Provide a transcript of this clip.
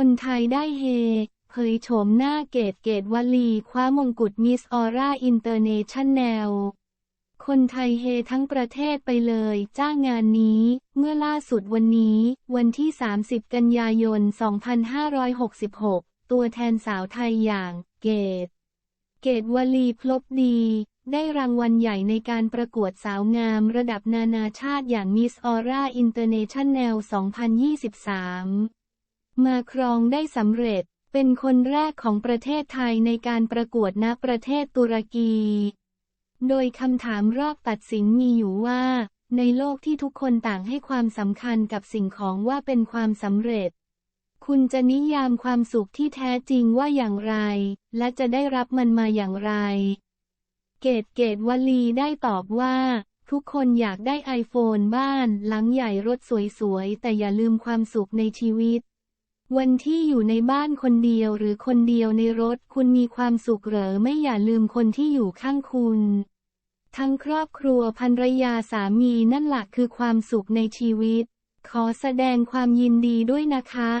คนไทยได้เฮ เผยโฉมหน้าเกตเกตวลีคว้ามงกุฎมิสออร่าอินเตอร์เนชั่นแนล คนไทยเฮทั้งประเทศไปเลย จ้างงานนี้ เมื่อล่าสุดวันนี้ วันที่ 30 กันยายน 2566 ตัวแทนสาวไทยอย่างเกต เกตวลีพลบดีได้รางวัลใหญ่ในการประกวดสาวงามระดับนานาชาติอย่าง Miss Aura International 2023 มาครองได้สำเร็จ เป็นคนแรกของประเทศไทยในการประกวดณประเทศตุรกี โดยคำถามรอบตัดสินมีอยู่ว่า ในโลกที่ทุกคนต่างให้ความสำคัญกับสิ่งของว่าเป็นความสำเร็จ คุณจะนิยามความสุขที่แท้จริงว่าอย่างไร และจะได้รับมันมาอย่างไร เกตเกตวลีได้ตอบว่าทุกคนอยากได้ไอโฟนบ้าน หลังใหญ่รถสวยๆ แต่อย่าลืมความสุขในชีวิต วันที่อยู่ในบ้านคนเดียวหรือคนเดียวในรถคุณมีความสุขเหรอไม่อย่าลืมคนที่อยู่ข้างคุณ ทั้งครอบครัวภรรยาสามีนั่นแหละคือความสุขในชีวิต ขอแสดงความยินดีด้วยนะคะ